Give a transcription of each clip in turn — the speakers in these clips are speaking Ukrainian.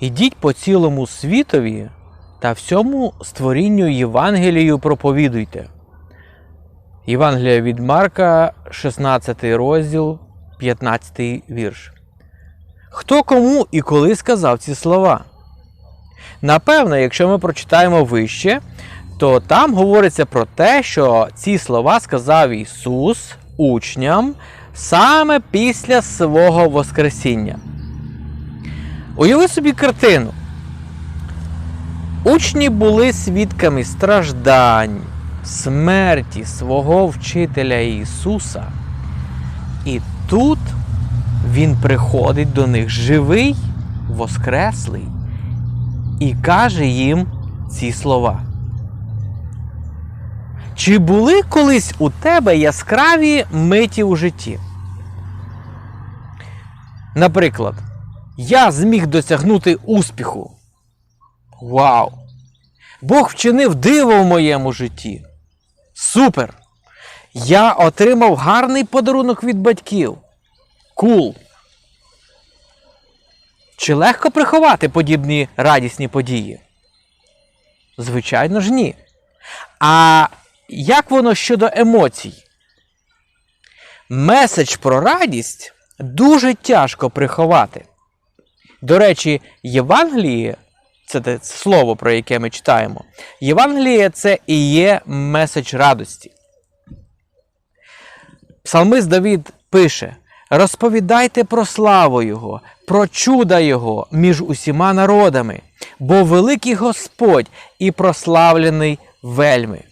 Ідіть по цілому світові та всьому створінню Євангелію проповідуйте. Євангелія від Марка, 16 розділ, 15 вірш. Хто кому і коли сказав ці слова? Напевно, якщо ми прочитаємо вище, то там говориться про те, що ці слова сказав Ісус учням саме після свого Воскресіння. Уяви собі картину. Учні були свідками страждань, смерті свого вчителя Ісуса. І тут Він приходить до них живий, воскреслий, і каже їм ці слова. Чи були колись у тебе яскраві миті у житті? Наприклад, я зміг досягнути успіху. Вау! Бог вчинив диво в моєму житті. Супер! Я отримав гарний подарунок від батьків. Кул! Чи легко приховати подібні радісні події? Звичайно ж, ні. А як воно щодо емоцій? Меседж про радість дуже тяжко приховати. До речі, Євангеліє, це те слово, про яке ми читаємо, Євангеліє це і є меседж радості. Псалмист Давід пише: розповідайте про славу Його, про чуда Його між усіма народами, бо великий Господь і прославлений вельми.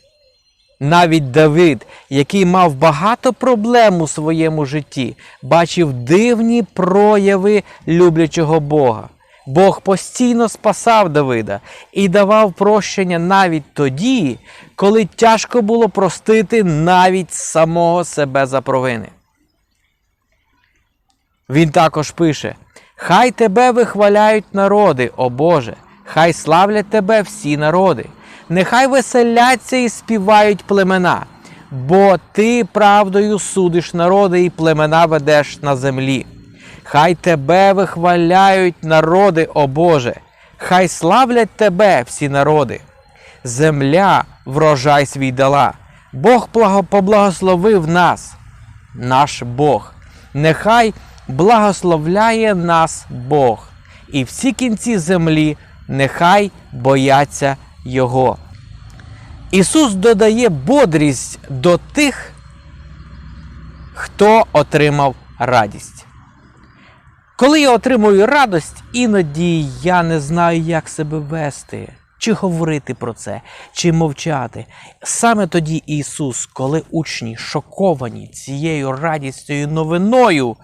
Навіть Давид, який мав багато проблем у своєму житті, бачив дивні прояви люблячого Бога. Бог постійно спасав Давида і давав прощення навіть тоді, коли тяжко було простити навіть самого себе за провини. Він також пише: Хай тебе вихваляють народи, о Боже, хай славлять тебе всі народи, нехай веселяться і співають племена, бо ти правдою судиш народи і племена ведеш на землі. Хай тебе вихваляють народи, о Боже, хай славлять тебе всі народи. Земля врожай свій дала. Бог поблагословив нас, наш Бог. Нехай благословляє нас Бог, і всі кінці землі нехай бояться Його. Ісус додає бодрість до тих, хто отримав радість. Коли я отримую радость, іноді я не знаю, як себе вести, чи говорити про це, чи мовчати. Саме тоді Ісус, коли учні шоковані цією радістю новиною,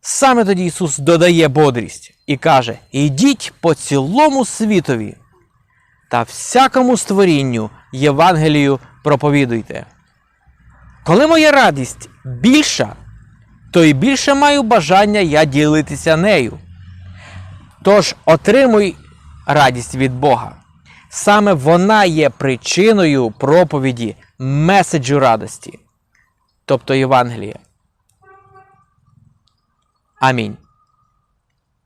саме тоді Ісус додає бодрість і каже: Ідіть по цілому світові та всякому створінню Євангелію проповідуйте. Коли моя радість більша, то й більше маю бажання я ділитися нею. Тож отримуй радість від Бога. Саме вона є причиною проповіді меседжу радості, тобто Євангелія. Амінь.